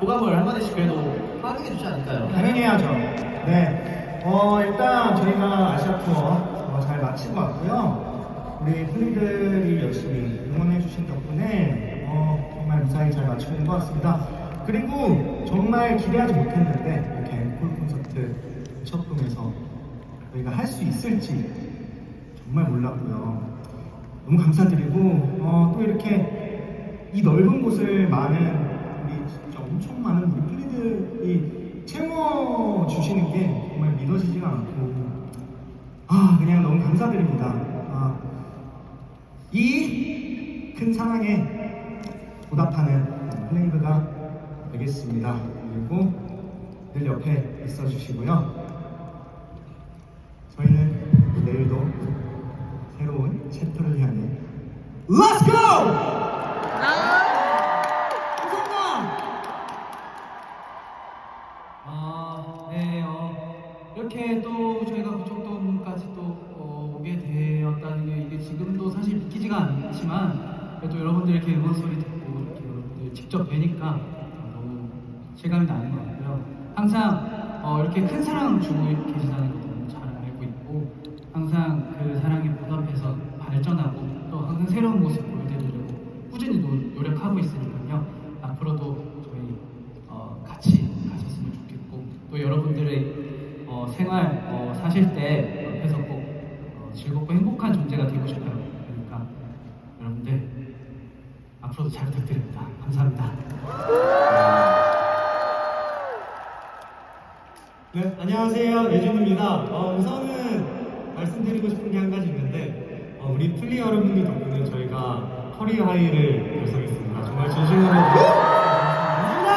소감을 한 마디씩 그래도 확인해 주지 않을까요? 당연히 해야죠. 네. 어, 일단 저희가 아시아 투어 어, 잘 마치고 왔고요. 우리 플리들이 열심히 응원해주신 덕분에 어, 정말 무사히 잘 마치고 온것 같습니다. 그리고 정말 기대하지 못했는데 이렇게 앵콜 콘서트 첫 꿈에서 저희가 할 수 있을지 정말 몰랐고요. 너무 감사드리고 어, 또 이렇게 이 넓은 곳을 많은 우리 진짜 엄청 많은 우리 플리들이 채워 주시는 믿어지지가 않고 아 그냥 너무 감사드립니다. 아, 이큰 사랑에 보답하는 플레이브가 되겠습니다. 그리고 늘 옆에 있어 주시고요. 저희는 내일도 새로운 챕터를 향해 Let's go! 지금도 사실 믿기지가 않지만 그래도 여러분들 이렇게 응원 소리 듣고 이렇게 여러분들 직접 뵈니까 어, 너무 실감이 나는 것 같고요. 항상 어, 이렇게 큰 사랑 주고 계시다는 걸 너무 잘 알고 있고 항상 그 사랑에 보답해서 발전하고 또 항상 새로운 모습 보여드리려고 꾸준히 노, 노력하고 있으니까요. 앞으로도 저희 어, 같이 가셨으면 좋겠고 또 여러분들의 어, 생활 어, 사실 때 옆에서 꼭 어, 즐겁고 행복한 존재가 되고 싶어요. 그러니까 여러분들 앞으로도 잘 부탁드립니다. 감사합니다. 네, 안녕하세요. 예준입니다. 어, 우선은 말씀드리고 싶은 게 한 가지 있는데 어, 우리 플리 여러분들 덕분에 저희가 커리어 하이를 달성했습니다. 정말 진심으로 감사합니다.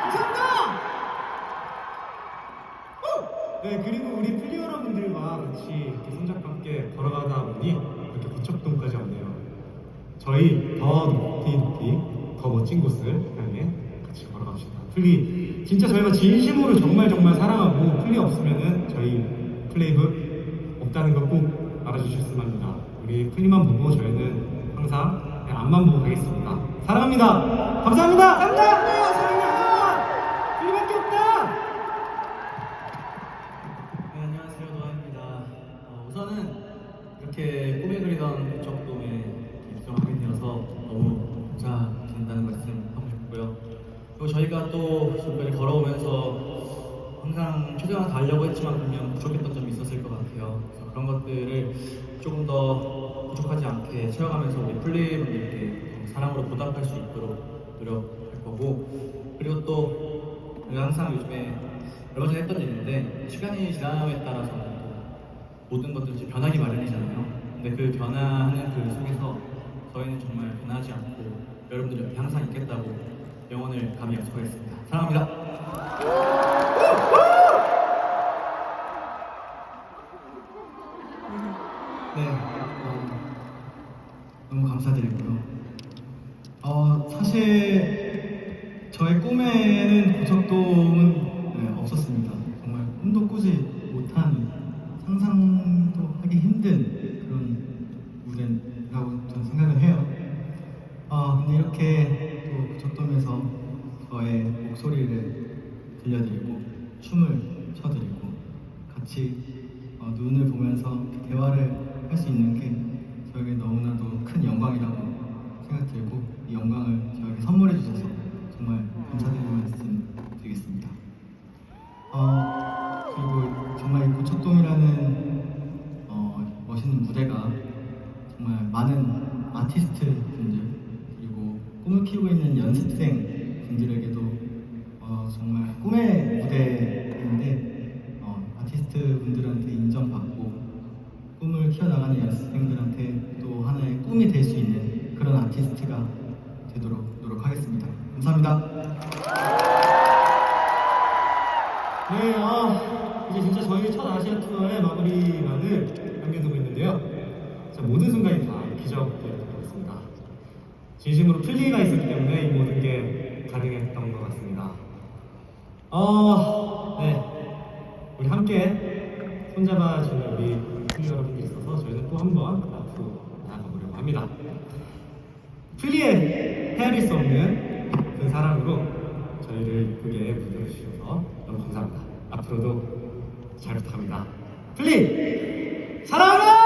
감사합니다. 네, 그리고 우리 플리 여러분들과 같이 이렇게 손잡고 함께 걸어가다 보니 이렇게 고척동까지 왔네요. 저희 더 높이 높이 더 멋진 곳을 향해 같이 걸어갑시다. 플리 진짜 저희가 진심으로 정말 정말 사랑하고 플리 없으면은 저희 플레이브 없다는 거꼭 알아주셨으면 합니다. 우리 플리만 보고 저희는 항상 그냥 앞만 보고 가겠습니다. 사랑합니다. 감사합니다. 감사합니다. 네, 안녕하세요. 노아입니다. 어, 우선은 이렇게 꿈에 그리던 고척돔에 되어서 너무 감사드린다는 말씀 하고 싶고요. 그리고 저희가 또 지금까지 걸어오면서 항상 최선을 다하려고 했지만 분명 부족했던 점이 있었을 것 같아요. 그래서 그런 것들을 조금 더 부족하지 않게 채워가면서 우리 플레이분들께 사랑으로 보답할 수 있도록 노력할 거고 그리고 또 항상 요즘에 얼마 전에 했던 얘기인데 시간이 지남에 따라서 또 모든 것들이 변하기 마련이잖아요. 근데 그 변화하는 그 속에서 저희는 정말 변하지 않고 여러분들 옆에 항상 있겠다고 영원을 감히 약속하겠습니다. 사랑합니다. 네, 어, 너무 감사드리고요. 어, 사실 저의 꿈에는 고척돔은 네, 없었습니다. 정말 꿈도 꾸지 못한 상상도 하기 힘든 그런. 아, 이렇게 또 고척돔에서 저의 목소리를 들려드리고 춤을 춰드리고 같이 어, 눈을 보면서 대화를 할 수 있는 게 저에게 너무나도 큰 영광이라고 생각들고 이 영광을 저에게 선물해 주셔서 정말 감사드리는 말씀 드리겠습니다. 어, 그리고 정말 이 고척돔이라는 어, 멋있는 무대가 정말 많은 아티스트 분들 그리고 꿈을 키우고 있는 연습생 분들에게도 어, 정말 꿈의 무대인데 어, 아티스트 분들한테 인정받고 꿈을 키워나가는 연습생들한테 또 하나의 꿈이 될 수 있는 그런 아티스트가 되도록 노력하겠습니다. 감사합니다. 네, 아, 이제 진짜 저희 첫 아시아 투어의 마무리만을 남겨두고 있는데요. 자, 모든 순간이 다 기적이 되었습니다. 진심으로 플리가 있었기 때문에 이 모든 게 가능했던 것 같습니다. 어, 네. 우리 함께 손잡아주는 우리 플리 여러분들이 있어서 저희는 또 한 번 앞으로 나아가보려고 합니다. 플리의 헤아릴 수 없는 그 사랑으로 예쁘게 만들어 주셔서 너무 감사합니다. 앞으로도 잘 부탁합니다. 플립 사랑